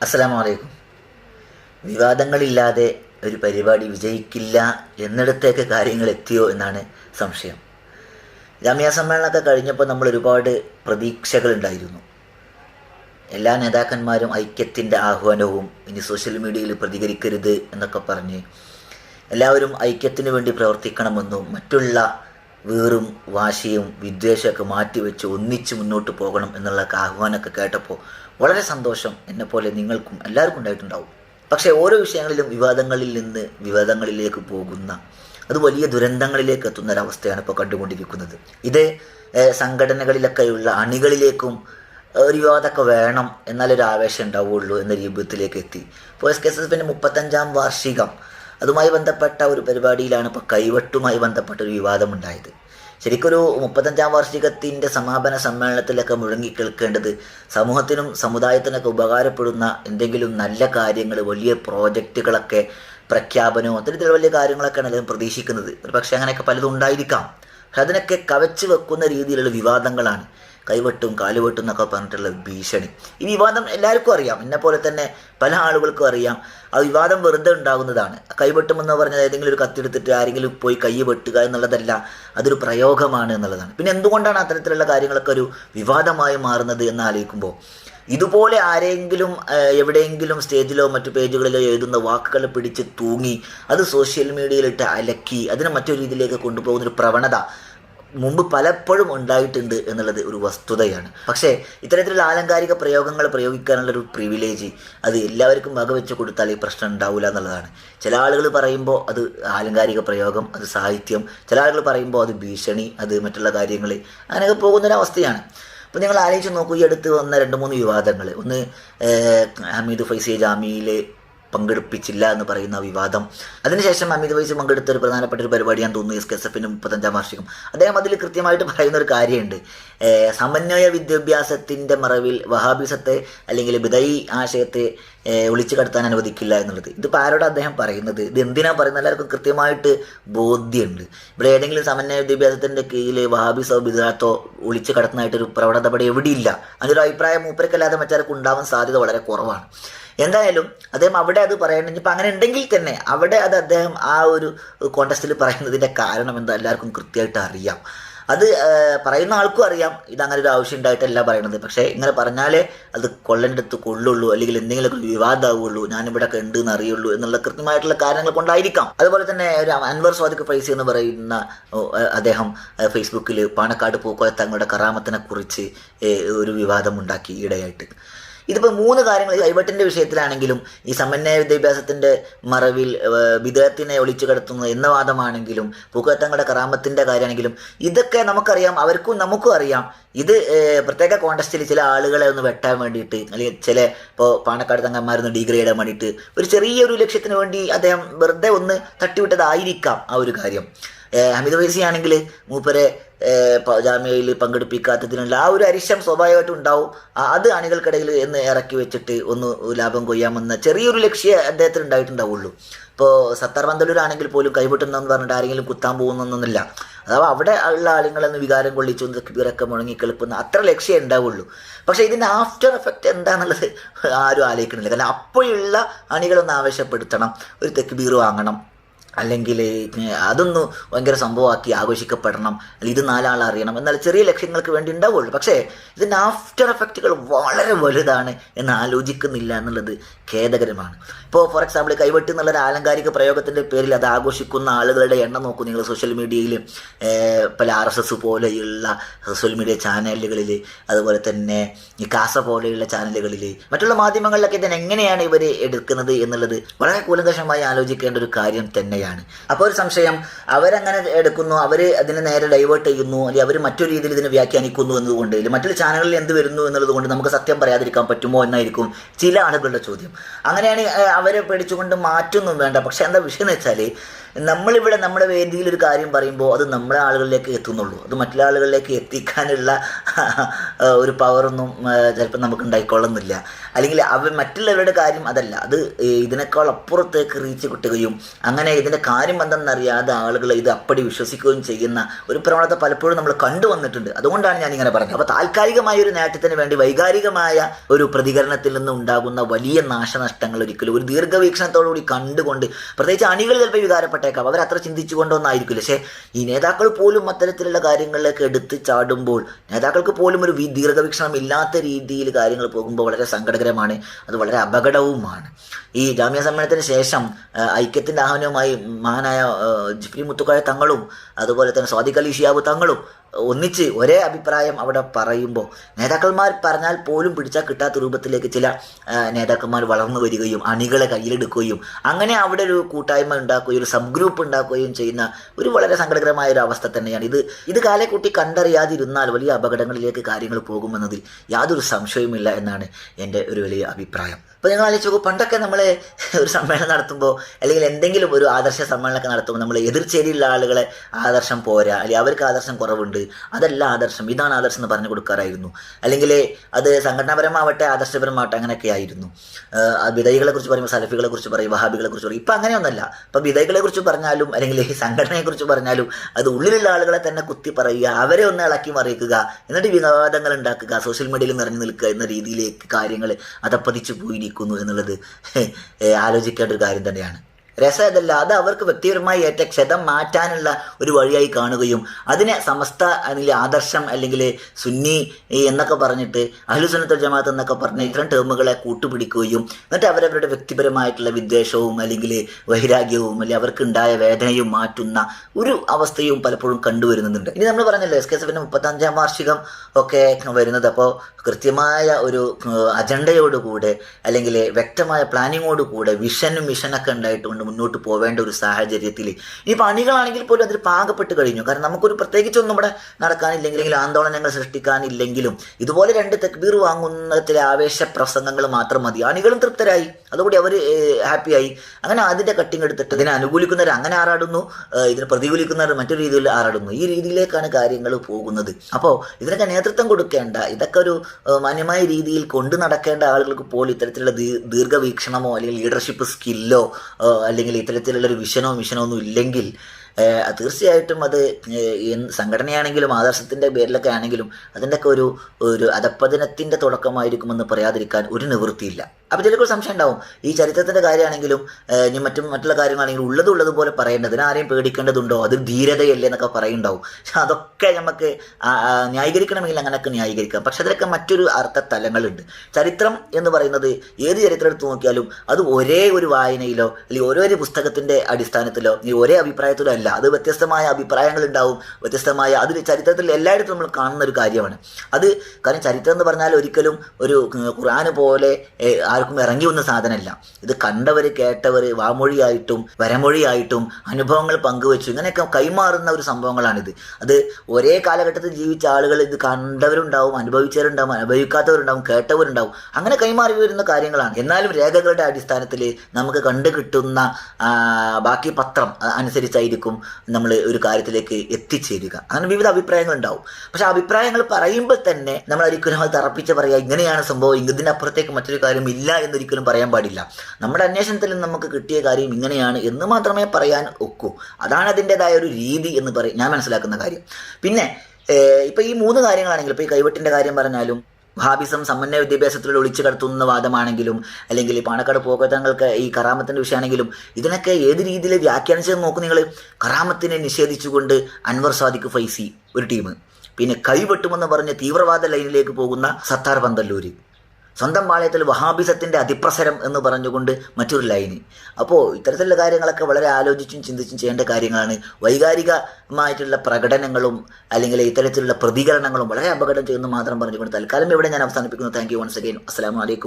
അസ്സലാമു അലൈക്കും വിവാദങ്ങളില്ലാതെ ഒരു പരിപാടി വിജയിക്കില്ല എന്നിടത്തേക്ക് കാര്യങ്ങൾ എത്തിയോ എന്നാണ് സംശയം. ജാമ്യ സമ്മേളനമൊക്കെ കഴിഞ്ഞപ്പോൾ നമ്മൾ ഒരുപാട് പ്രതീക്ഷകളുണ്ടായിരുന്നു എല്ലാ നേതാക്കന്മാരും ഐക്യത്തിന്റെ ആഹ്വാനവും ഇനി സോഷ്യൽ മീഡിയയിൽ പ്രതികരിക്കരുത് എന്നൊക്കെ പറഞ്ഞ് എല്ലാവരും ഐക്യത്തിന് വേണ്ടി പ്രവർത്തിക്കണമെന്നും മറ്റുള്ള വീറും വാശിയും വിദ്വേഷമൊക്കെ മാറ്റിവെച്ച് ഒന്നിച്ച് മുന്നോട്ട് പോകണം എന്നുള്ള ആഹ്വാനമൊക്കെ കേട്ടപ്പോൾ വളരെ സന്തോഷം എന്നെപ്പോലെ നിങ്ങൾക്കും എല്ലാവർക്കും ഉണ്ടായിട്ടുണ്ടാവും. പക്ഷേ ഓരോ വിഷയങ്ങളിലും വിവാദങ്ങളിൽ നിന്ന് വിവാദങ്ങളിലേക്ക് പോകുന്ന അത് വലിയ ദുരന്തങ്ങളിലേക്ക് എത്തുന്ന ഒരവസ്ഥയാണ് ഇപ്പോൾ കണ്ടുകൊണ്ടിരിക്കുന്നത്. ഇത് സംഘടനകളിലൊക്കെയുള്ള അണികളിലേക്കും ഒരു വിവാദമൊക്കെ വേണം എന്നാലൊരു ആവേശം ഉണ്ടാവുള്ളൂ എന്ന രൂപത്തിലേക്ക് എത്തി. ഇപ്പോൾ എസ് കെ എസ് എഫിന്റെ മുപ്പത്തഞ്ചാം വാർഷികം അതുമായി ബന്ധപ്പെട്ട ഒരു പരിപാടിയിലാണ് ഇപ്പോൾ കൈവട്ടുമായി ബന്ധപ്പെട്ട ഒരു വിവാദം ഉണ്ടായത് ശരിക്കൊരു മുപ്പത്തഞ്ചാം വാർഷികത്തിന്റെ സമാപന സമ്മേളനത്തിലൊക്കെ മുഴങ്ങി കേൾക്കേണ്ടത് സമൂഹത്തിനും സമുദായത്തിനൊക്കെ ഉപകാരപ്പെടുന്ന എന്തെങ്കിലും നല്ല കാര്യങ്ങൾ വലിയ പ്രോജക്റ്റുകളൊക്കെ പ്രഖ്യാപനവും അത്തരത്തിലുള്ള വലിയ കാര്യങ്ങളൊക്കെയാണ് അദ്ദേഹം പ്രതീക്ഷിക്കുന്നത്. ഒരു പക്ഷേ അങ്ങനെയൊക്കെ പലതും ഉണ്ടായിരിക്കാം. പക്ഷെ അതിനൊക്കെ കവച്ചു വെക്കുന്ന രീതിയിലുള്ള വിവാദങ്ങളാണ്. കൈവെട്ടും കാലുവെട്ടും എന്നൊക്കെ പറഞ്ഞിട്ടുള്ള ഭീഷണി. ഈ വിവാദം എല്ലാവർക്കും അറിയാം. എന്നെ പോലെ തന്നെ പല ആളുകൾക്കും അറിയാം. ആ വിവാദം വെറുതെ ഉണ്ടാകുന്നതാണ്. കൈവെട്ടും എന്ന് പറഞ്ഞാൽ ഏതെങ്കിലും ഒരു കത്തിയെടുത്തിട്ട് ആരെങ്കിലും പോയി കൈ വെട്ടുക എന്നുള്ളതല്ല അതൊരു പ്രയോഗമാണ് എന്നുള്ളതാണ്. പിന്നെ എന്തുകൊണ്ടാണ് അത്തരത്തിലുള്ള കാര്യങ്ങളൊക്കെ ഒരു വിവാദമായി മാറുന്നത് എന്ന് ആലോചിക്കുമ്പോൾ? ഇതുപോലെ ആരെങ്കിലും എവിടെയെങ്കിലും സ്റ്റേജിലോ മറ്റു പേജുകളിലോ എഴുതുന്ന വാക്കുകൾ പിടിച്ച് തൂങ്ങി അത് സോഷ്യൽ മീഡിയയിലിട്ട് അലക്കി അതിനെ മറ്റൊരു രീതിയിലേക്ക് കൊണ്ടുപോകുന്ന ഒരു പ്രവണത മുമ്പ് പലപ്പോഴും ഉണ്ടായിട്ടുണ്ട് എന്നുള്ളത് ഒരു വസ്തുതയാണ്. പക്ഷേ ഇത്തരത്തിലുള്ള ആലങ്കാരിക പ്രയോഗങ്ങൾ പ്രയോഗിക്കാനുള്ളൊരു പ്രിവിലേജ് അത് എല്ലാവർക്കും വകവെച്ച് കൊടുത്താൽ ഈ പ്രശ്നം ഉണ്ടാവില്ല എന്നുള്ളതാണ്. ചില ആളുകൾ പറയുമ്പോൾ അത് ആലങ്കാരിക പ്രയോഗം അത് സാഹിത്യം. ചില ആളുകൾ പറയുമ്പോൾ അത് ഭീഷണി അത് മറ്റുള്ള കാര്യങ്ങൾ. അങ്ങനെയൊക്കെ പോകുന്നൊരവസ്ഥയാണ്. അപ്പോൾ നിങ്ങൾ ആലോചിച്ച് നോക്കൂ ഈ അടുത്ത് വന്ന രണ്ട് മൂന്ന് വിവാദങ്ങൾ. ഒന്ന് ഹമീദ് ഫൈസി ജാമ്യയിൽ പങ്കെടുപ്പിച്ചില്ല എന്ന് പറയുന്ന വിവാദം. അതിനുശേഷം അമിത് വൈസ് പങ്കെടുത്ത ഒരു പ്രധാനപ്പെട്ട ഒരു പരിപാടിയാണ് തോന്നുന്നു എസ് കെ എസ് എഫിന്റെ മുപ്പത്തഞ്ചാം വാർഷികം. അദ്ദേഹം അതിൽ കൃത്യമായിട്ട് പറയുന്ന ഒരു കാര്യമുണ്ട്. സമന്വയ വിദ്യാഭ്യാസത്തിന്റെ മറവിൽ വഹാബിസത്തെ അല്ലെങ്കിൽ ബിദൈ ആശയത്തെ ഒളിച്ചു കടത്താൻ അനുവദിക്കില്ല എന്നുള്ളത്. ഇതിപ്പോൾ ആരോടാണ് അദ്ദേഹം പറയുന്നത്? ഇത് എന്തിനാ പറയുന്നത്? എല്ലാവർക്കും കൃത്യമായിട്ട് ബോധ്യമുണ്ട്. ഇവിടെ ഏതെങ്കിലും സമന്വയ വിദ്യാഭ്യാസത്തിന്റെ കീഴിൽ വഹാബിസോ ബിദാത്തോ ഒളിച്ചു കടത്തുന്നതായിട്ടൊരു പ്രവണത ഇവിടെ എവിടെയില്ല. അതിനൊരു അഭിപ്രായം മൂപ്പരക്കല്ലാതെ മറ്റാർക്കും ഉണ്ടാവാൻ സാധ്യത വളരെ കുറവാണ്. എന്തായാലും അദ്ദേഹം അവിടെ അത് പറയണമെങ്കിൽ ഇപ്പം അങ്ങനെ ഉണ്ടെങ്കിൽ തന്നെ അവിടെ അത് അദ്ദേഹം ആ ഒരു കോണ്ടസ്റ്റിൽ പറയുന്നതിന്റെ കാരണം എന്താ എല്ലാവർക്കും കൃത്യമായിട്ട് അറിയാം. അത് പറയുന്ന ആൾക്കും അറിയാം. ഇതങ്ങനെ ഒരു ആവശ്യം ഉണ്ടായിട്ടല്ല പറയണത്. പക്ഷേ ഇങ്ങനെ പറഞ്ഞാലേ അത് കൊള്ളേണ്ടടുത്ത് കൊള്ളുള്ളൂ. അല്ലെങ്കിൽ എന്തെങ്കിലുമൊക്കെ വിവാദമാവുള്ളൂ. ഞാനിവിടെ ഒക്കെ ഉണ്ട് എന്ന് അറിയുള്ളൂ എന്നുള്ള കൃത്യമായിട്ടുള്ള കാരണങ്ങൾ കൊണ്ടായിരിക്കാം. അതുപോലെ തന്നെ ഒരു അൻവർ സ്വാദിഖ് ഫൈസി എന്ന് പറയുന്ന അദ്ദേഹം ഫേസ്ബുക്കിൽ പാണക്കാട് പൂക്കോയ തങ്ങളുടെ കറാമത്തിനെ കുറിച്ച് ഒരു വിവാദം ഉണ്ടാക്കി ഈടെയായിട്ട് ഇതിപ്പോൾ മൂന്ന് കാര്യങ്ങൾ ഐവട്ടിന്റെ വിഷയത്തിലാണെങ്കിലും ഈ സമന്വയ വിദ്യാഭ്യാസത്തിന്റെ മറവിൽ വിദേഹത്തിനെ ഒളിച്ചു കടത്തുന്നത് എന്ന വാദമാണെങ്കിലും പൂക്കത്തങ്ങളുടെ കറാമത്തിന്റെ കാര്യമാണെങ്കിലും ഇതൊക്കെ നമുക്കറിയാം അവർക്കും നമുക്കും അറിയാം. ഇത് പ്രത്യേക കോണ്ടസ്റ്റിൽ ചില ആളുകളെ ഒന്ന് വെട്ടാൻ വേണ്ടിയിട്ട് അല്ലെങ്കിൽ ചില ഇപ്പോൾ പാണക്കാട് തങ്ങന്മാരൊന്ന് ഡിഗ്രേഡ് ചെയ്യാൻ വേണ്ടിയിട്ട് ഒരു ചെറിയൊരു ലക്ഷ്യത്തിന് വേണ്ടി അദ്ദേഹം വെറുതെ ഒന്ന് തട്ടിവിട്ടതായിരിക്കാം ആ ഒരു കാര്യം. ഹമീദ് ആണെങ്കിൽ മൂപ്പരെ ജാമ്യയിൽ പങ്കെടുപ്പിക്കാത്തതിനുള്ള ആ ഒരു അരിശം സ്വാഭാവികമായിട്ടും ഉണ്ടാവും. അത് അണികൾക്കിടയിൽ എന്ന് ഇറക്കി വെച്ചിട്ട് ഒന്ന് ലാഭം കൊയ്യാമെന്ന ചെറിയൊരു ലക്ഷ്യം അദ്ദേഹത്തിന് ഉണ്ടായിട്ടുണ്ടാവുള്ളൂ. ഇപ്പോൾ സത്താർ പന്തലൂരാണെങ്കിൽ പോലും കൈവിട്ടുന്നെന്ന് പറഞ്ഞിട്ട് ആരെങ്കിലും കുത്താൻ പോകുന്നൊന്നുമില്ല അഥവാ അവിടെ ഉള്ള ആളുകളെന്ന് വികാരം കൊള്ളിച്ചു തക്ബീറൊക്കെ മുഴങ്ങി കളിപ്പുന്ന അത്ര ലക്ഷ്യം ഉണ്ടാവുള്ളൂ. പക്ഷേ ഇതിന്റെ ആഫ്റ്റർ എഫക്റ്റ് എന്താണെന്നുള്ളത് ആരും ആലോചിക്കണില്ല. കാരണം അപ്പോഴുള്ള അണികളൊന്ന് ആവശ്യപ്പെടുത്തണം. ഒരു തെക്കുബീർ വാങ്ങണം. അല്ലെങ്കിൽ അതൊന്ന് ഭയങ്കര സംഭവമാക്കി ആഘോഷിക്കപ്പെടണം. അല്ലെങ്കിൽ ഇത് നാലാൾ അറിയണം. എന്നാൽ ചെറിയ ലക്ഷ്യങ്ങൾക്ക് വേണ്ടി ഉണ്ടാവുള്ളൂ. പക്ഷേ ഇതിന്റെ ആഫ്റ്റർ എഫക്റ്റുകൾ വളരെ വലുതാണ് എന്ന് ആലോചിക്കുന്നില്ല എന്നുള്ളത് ഖേദകരമാണ്. ഇപ്പോൾ ഫോർ എക്സാമ്പിൾ കൈവെട്ട് എന്നുള്ളൊരു ആലങ്കാരിക പ്രയോഗത്തിന്റെ പേരിൽ അത് ആഘോഷിക്കുന്ന ആളുകളുടെ എണ്ണം നോക്കൂ നിങ്ങൾ സോഷ്യൽ മീഡിയയിൽ പല ആർ എസ് എസ് പോലെയുള്ള സോഷ്യൽ മീഡിയ ചാനലുകളിൽ അതുപോലെ തന്നെ ഈ കാസ പോലെയുള്ള ചാനലുകളിൽ മറ്റുള്ള മാധ്യമങ്ങളിലൊക്കെ ഇതിനെങ്ങനെയാണ് ഇവർ എടുക്കുന്നത് എന്നുള്ളത് വളരെ കൂലങ്കഷമായി ആലോചിക്കേണ്ട ഒരു കാര്യം തന്നെയാണ്. അപ്പോൾ ഒരു സംശയം അവരങ്ങനെ എടുക്കുന്നു? അവർ അതിനെ നേരെ ഡൈവേർട്ട് ചെയ്യുന്നു? അല്ലെങ്കിൽ അവർ മറ്റൊരു രീതിയിൽ ഇതിനെ വ്യാഖ്യാനിക്കുന്നു എന്നതുകൊണ്ട്? അല്ലെങ്കിൽ മറ്റൊരു ചാനലുകളിൽ എന്ത് വരുന്നു എന്നുള്ളത് കൊണ്ട് നമുക്ക് സത്യം പറയാതിരിക്കാൻ പറ്റുമോ എന്നായിരിക്കും ചില ആളുകളുടെ ചോദ്യം. അങ്ങനെയാണ് അവരെ പേടിച്ചുകൊണ്ട് മാറ്റൊന്നും വേണ്ട. പക്ഷേ എന്താ വിഷയം എന്ന് വെച്ചാൽ നമ്മളിവിടെ നമ്മുടെ വേദിയിൽ ഒരു കാര്യം പറയുമ്പോൾ അത് നമ്മുടെ ആളുകളിലേക്ക് എത്തുന്നുള്ളൂ. അത് മറ്റുള്ള ആളുകളിലേക്ക് എത്തിക്കാനുള്ള ഒരു പവറൊന്നും ചിലപ്പോൾ നമുക്ക് ഉണ്ടായിക്കൊള്ളുന്നില്ല. അല്ലെങ്കിൽ അവ മറ്റുള്ളവരുടെ കാര്യം അതല്ല. അത് ഇതിനേക്കാൾ അപ്പുറത്തേക്ക് റീച്ച് കിട്ടുകയും അങ്ങനെ ഇതിന്റെ കാര്യം എന്തെന്നറിയാതെ ആളുകൾ ഇത് അപ്പടി വിശ്വസിക്കുകയും ചെയ്യുന്ന ഒരു പ്രവണത പലപ്പോഴും നമ്മൾ കണ്ടുവന്നിട്ടുണ്ട് അതുകൊണ്ടാണ് ഞാൻ ഇങ്ങനെ പറഞ്ഞത്. അപ്പോൾ താൽക്കാലികമായ ഒരു നേട്ടത്തിന് വേണ്ടി വൈകാരികമായ ഒരു പ്രതികരണത്തിൽ നിന്ന് ഉണ്ടാകുന്ന വലിയ നാശനഷ്ടങ്ങൾ ഒരിക്കലും ഒരു ദീർഘവീക്ഷണത്തോടുകൂടി കണ്ടുകൊണ്ട് പ്രത്യേകിച്ച് അണികൾ ചിലപ്പോൾ വികാരപ്പെട്ടേക്കാം അവർ അത്ര ചിന്തിച്ചു കൊണ്ടൊന്നായിരിക്കില്ല പക്ഷേ ഈ നേതാക്കൾ പോലും അത്തരത്തിലുള്ള കാര്യങ്ങളിലേക്ക് എടുത്ത് ചാടുമ്പോൾ നേതാക്കൾക്ക് പോലും ഒരു ദീർഘവീക്ഷണം ഇല്ലാത്ത രീതിയിൽ കാര്യങ്ങൾ പോകുമ്പോൾ വളരെ സങ്കടകരമാണ്. അത് വളരെ അപകടവുമാണ്. ഈ ജാമ്യ സമ്മേളനത്തിന് ശേഷം ഐക്യത്തിന്റെ ആഹ്വാനവുമായി മഹാനായ ജിഫ്രി മുത്തുക്കായ തങ്ങളും അതുപോലെ തന്നെ സ്വാദിഖ് അലി ഷിയാബ് തങ്ങളും ഒന്നിച്ച് ഒരേ അഭിപ്രായം അവിടെ പറയുമ്പോൾ നേതാക്കന്മാർ പറഞ്ഞാൽ പോലും പിടിച്ചാൽ കിട്ടാത്ത രൂപത്തിലേക്ക് ചില നേതാക്കന്മാർ വളർന്നു വരികയും അണികളെ കയ്യിലെടുക്കുകയും അങ്ങനെ അവിടെ ഒരു കൂട്ടായ്മ ഉണ്ടാക്കുകയും ഒരു സബ് ഗ്രൂപ്പ് ഉണ്ടാക്കുകയും ചെയ്യുന്ന ഒരു വളരെ സങ്കടകരമായ ഒരു അവസ്ഥ തന്നെയാണ്. ഇത് ഇത് കാലെക്കുട്ടി കണ്ടറിയാതിരുന്നാൽ വലിയ അപകടങ്ങളിലേക്ക് കാര്യങ്ങൾ പോകുമെന്നതിൽ യാതൊരു സംശയവുമില്ല എന്നാണ് എന്റെ ഒരു വലിയ അഭിപ്രായം. അപ്പോൾ നിങ്ങൾ ആലോചിച്ച് നോക്കൂ പണ്ടൊക്കെ നമ്മൾ ഒരു സമ്മേളനം നടത്തുമ്പോൾ അല്ലെങ്കിൽ എന്തെങ്കിലും ഒരു ആദർശ സമ്മേളനമൊക്കെ നടത്തുമ്പോൾ നമ്മൾ എതിർച്ചേരിയിലുള്ള ആളുകളെ ആദർശം പോരാ അല്ലെങ്കിൽ അവർക്ക് ആദർശം കുറവുണ്ട് അതല്ല ആദർശം. ഇതാണ് ആദർശം എന്ന് പറഞ്ഞു കൊടുക്കാറായിരുന്നു. അല്ലെങ്കിൽ അത് സംഘടനാപരമാവട്ടെ ആദർശപരമാവട്ടെ അങ്ങനെയൊക്കെ ആയിരുന്നു. വിധൈകളെ കുറിച്ച് പറയുമ്പോൾ സലഫികളെ കുറിച്ച് പറയും വഹാബികളെ കുറിച്ച് പറയും ഇപ്പം അങ്ങനെയൊന്നല്ല ഇപ്പം വിധൈകളെ കുറിച്ച് പറഞ്ഞാലും അല്ലെങ്കിൽ സംഘടനയെക്കുറിച്ച് സംഘടനയെ കുറിച്ച് പറഞ്ഞാലും അത് ഉള്ളിലുള്ള ആളുകളെ തന്നെ കുത്തി പറയുക അവരെ ഒന്ന് ഇളക്കി മറിയിക്കുക എന്നിട്ട് വിവാദങ്ങൾ ഉണ്ടാക്കുക സോഷ്യൽ മീഡിയയിൽ നിറഞ്ഞു നിൽക്കുക എന്ന രീതിയിലേക്ക് കാര്യങ്ങൾ അതപ്പതിച്ചു പോയിരിക്കുന്നു എന്നുള്ളത് ആലോചിക്കേണ്ട ഒരു കാര്യം തന്നെയാണ്. രസം അതല്ല അത് അവർക്ക് വ്യക്തിപരമായി ഏറ്റ ക്ഷതം മാറ്റാനുള്ള ഒരു വഴിയായി കാണുകയും അതിനെ സമസ്ത അല്ലെങ്കിൽ ആദർശം അല്ലെങ്കിൽ സുന്നി എന്നൊക്കെ പറഞ്ഞിട്ട് അഹ്ലുസുനത്തുൽ ജമാഅത്ത് എന്നൊക്കെ പറഞ്ഞ് ഇത്തരം ടേമുകളെ കൂട്ടുപിടിക്കുകയും എന്നിട്ട് അവരവരുടെ വ്യക്തിപരമായിട്ടുള്ള വിദ്വേഷവും അല്ലെങ്കിൽ വൈരാഗ്യവും അല്ലെങ്കിൽ അവർക്കുണ്ടായ വേദനയും മാറ്റുന്ന ഒരു അവസ്ഥയും പലപ്പോഴും കണ്ടുവരുന്നുണ്ട്. ഇനി നമ്മൾ പറഞ്ഞല്ലോ എസ് കെ എസ് എഫിന്റെ മുപ്പത്തഞ്ചാം വാർഷികം ഒക്കെ വരുന്നത്. അപ്പോൾ കൃത്യമായ ഒരു അജണ്ടയോടുകൂടെ അല്ലെങ്കിൽ വ്യക്തമായ പ്ലാനിങ്ങോടുകൂടെ വിഷനും മിഷനൊക്കെ ഉണ്ടായിട്ടുകൊണ്ട് മുന്നോട്ട് പോവേണ്ട ഒരു സാഹചര്യത്തിൽ ഈ പണികളാണെങ്കിൽ പോലും അതിൽ പാകപ്പെട്ട് കഴിഞ്ഞു. കാരണം നമുക്കൊരു പ്രത്യേകിച്ചൊന്നും ഇവിടെ നടക്കാനില്ലെങ്കിൽ ആന്തോളനങ്ങൾ സൃഷ്ടിക്കാനില്ലെങ്കിലും ഇതുപോലെ രണ്ട് തെക്ബീർ വാങ്ങുന്നതിലെ ആവേശ പ്രസംഗങ്ങൾ മാത്രം മതി. അണികളും തൃപ്തരായി. അതുകൂടി അവർ ഹാപ്പിയായി. അങ്ങനെ അതിന്റെ കട്ടിങ് എടുത്തിട്ട് ഇതിനെ അനുകൂലിക്കുന്നവർ അങ്ങനെ ആറാടുന്നു. ഇതിനെ പ്രതികൂലിക്കുന്നവർ മറ്റൊരു രീതിയിൽ ആറാടുന്നു. ഈ രീതിയിലേക്കാണ് കാര്യങ്ങൾ പോകുന്നത്. അപ്പോൾ ഇതിനൊക്കെ നേതൃത്വം കൊടുക്കേണ്ട ഇതൊക്കെ ഒരു മാന്യമായ രീതിയിൽ കൊണ്ടു നടക്കേണ്ട ആളുകൾക്ക് പോലും ഇത്തരത്തിലുള്ള ദീർഘവീക്ഷണമോ അല്ലെങ്കിൽ ലീഡർഷിപ്പ് സ്കില്ലോ അല്ലെങ്കിൽ ഇത്തരത്തിലുള്ളൊരു വിഷനോ മിഷനോ ഒന്നും ഇല്ലെങ്കിൽ തീർച്ചയായിട്ടും അത് സംഘടനയാണെങ്കിലും ആദർശത്തിന്റെ പേരിലൊക്കെ ആണെങ്കിലും അതിന്റെയൊക്കെ ഒരു ഒരു അധപ്പതനത്തിന്റെ തുടക്കമായിരിക്കുമെന്ന് പറയാതിരിക്കാൻ ഒരു നിവൃത്തിയില്ല. അപ്പോൾ ചിലർക്ക് സംശയം ഉണ്ടാവും. ഈ ചരിത്രത്തിന്റെ കാര്യമാണെങ്കിലും ഇനി മറ്റും മറ്റുള്ള കാര്യങ്ങളാണെങ്കിലും ഉള്ളത് ഉള്ളതുപോലെ പറയേണ്ടത് ആരെയും പേടിക്കേണ്ടതുണ്ടോ? അത് ധീരതയല്ലേ എന്നൊക്കെ പറയുണ്ടാവും പക്ഷെ അതൊക്കെ നമുക്ക് ന്യായീകരിക്കണമെങ്കിൽ അങ്ങനെയൊക്കെ ന്യായീകരിക്കാം. പക്ഷെ അതിലൊക്കെ മറ്റൊരു അർത്ഥ തലങ്ങളുണ്ട് ചരിത്രം എന്ന് പറയുന്നത് ഏത് ചരിത്രം എടുത്തു നോക്കിയാലും അത് ഒരേ ഒരു വായനയിലോ അല്ലെങ്കിൽ ഓരോ ഒരു പുസ്തകത്തിന്റെ അടിസ്ഥാനത്തിലോ ഈ ഒരേ അഭിപ്രായത്തിലോ അല്ല. അത് വ്യത്യസ്തമായ അഭിപ്രായങ്ങൾ ഉണ്ടാവും. വ്യത്യസ്തമായ അത് ചരിത്രത്തിൽ എല്ലായിടത്തും നമ്മൾ കാണുന്ന ഒരു കാര്യമാണ്. അത് കാരണം ചരിത്രം എന്ന് പറഞ്ഞാൽ ഒരിക്കലും ഒരു ഖുർആൻ പോലെ ആർക്കും ഇറങ്ങി വന്ന സാധനമല്ല. ഇത് കണ്ടവർ കേട്ടവർ വാമൊഴിയായിട്ടും വരമൊഴിയായിട്ടും അനുഭവങ്ങൾ പങ്കുവെച്ചു. ഇങ്ങനെയൊക്കെ കൈമാറുന്ന ഒരു സംഭവങ്ങളാണിത്. അത് ഒരേ കാലഘട്ടത്തിൽ ജീവിച്ച ആളുകൾ ഇത് കണ്ടവരുണ്ടാവും അനുഭവിച്ചവരുണ്ടാവും അനുഭവിക്കാത്തവരുണ്ടാവും കേട്ടവരുണ്ടാവും. അങ്ങനെ കൈമാറി വരുന്ന കാര്യങ്ങളാണ്. എന്നാലും രേഖകളുടെ അടിസ്ഥാനത്തിൽ നമുക്ക് കണ്ടു കിട്ടുന്ന ബാക്കി പത്രം അനുസരിച്ചായിരിക്കും നമ്മൾ ഒരു കാര്യത്തിലേക്ക് എത്തിച്ചേരുക. അങ്ങനെ വിവിധ അഭിപ്രായങ്ങൾ ഉണ്ടാവും പക്ഷെ അഭിപ്രായങ്ങൾ പറയുമ്പോൾ തന്നെ നമ്മൾ ഒരിക്കലും അത് തറപ്പിച്ച് പറയുക ഇങ്ങനെയാണ് സംഭവം ഇതിനപ്പുറത്തേക്ക് മറ്റൊരു കാര്യം ഇല്ല എന്നൊരിക്കലും പറയാൻ പാടില്ല. നമ്മുടെ അന്വേഷണത്തിൽ നിന്ന് നമുക്ക് കിട്ടിയ കാര്യം ഇങ്ങനെയാണ് എന്ന് മാത്രമേ പറയാൻ ഒക്കൂ. അതാണ് അതിന്റെതായ ഒരു രീതി എന്ന് പറയും ഞാൻ മനസ്സിലാക്കുന്ന കാര്യം. പിന്നെ ഇപ്പം ഈ മൂന്ന് കാര്യങ്ങളാണെങ്കിൽ ഇപ്പോൾ ഈ കൈവെട്ടിന്റെ കാര്യം പറഞ്ഞാലും ഭാബിസം സമന്വയ വിദ്യാഭ്യാസത്തിലൂടെ ഒളിച്ചു കടത്തുന്ന വാദമാണെങ്കിലും അല്ലെങ്കിൽ പാണക്കാട് പോകത്തങ്ങൾക്ക് ഈ കറാമത്തിന്റെ വിഷയമാണെങ്കിലും ഇതിനൊക്കെ ഏത് രീതിയിൽ വ്യാഖ്യാനിച്ചത് നോക്കും നിങ്ങൾ കറാമത്തിനെ നിഷേധിച്ചുകൊണ്ട് അൻവർ സാദിഖ് ഫൈസി ഒരു ടീം. പിന്നെ കൈവെട്ടുമെന്ന് പറഞ്ഞ് തീവ്രവാദ ലൈനിലേക്ക് പോകുന്ന സത്താർ പന്തല്ലൂര്. സ്വന്തം പാളയത്തിൽ വഹാബിസത്തിന്റെ അതിപ്രസരം എന്ന് പറഞ്ഞുകൊണ്ട് മറ്റൊരു ലൈന് അപ്പോൾ ഇത്തരത്തിലുള്ള കാര്യങ്ങളൊക്കെ വളരെ ആലോചിച്ചും ചിന്തിച്ചും ചെയ്യേണ്ട കാര്യങ്ങളാണ്. വൈകാരികമായിട്ടുള്ള പ്രകടനങ്ങളും അല്ലെങ്കിൽ ഇത്തരത്തിലുള്ള പ്രതികരണങ്ങളും വളരെ അപകടം ചെയ്യുന്നു മാത്രം പറഞ്ഞുകൊണ്ട് തൽക്കാലം ഇവിടെ ഞാൻ അവസാനിപ്പിക്കുന്നു. താങ്ക് യു വൺസ് അഗൈൻ അസ്സാം വലൈക്കും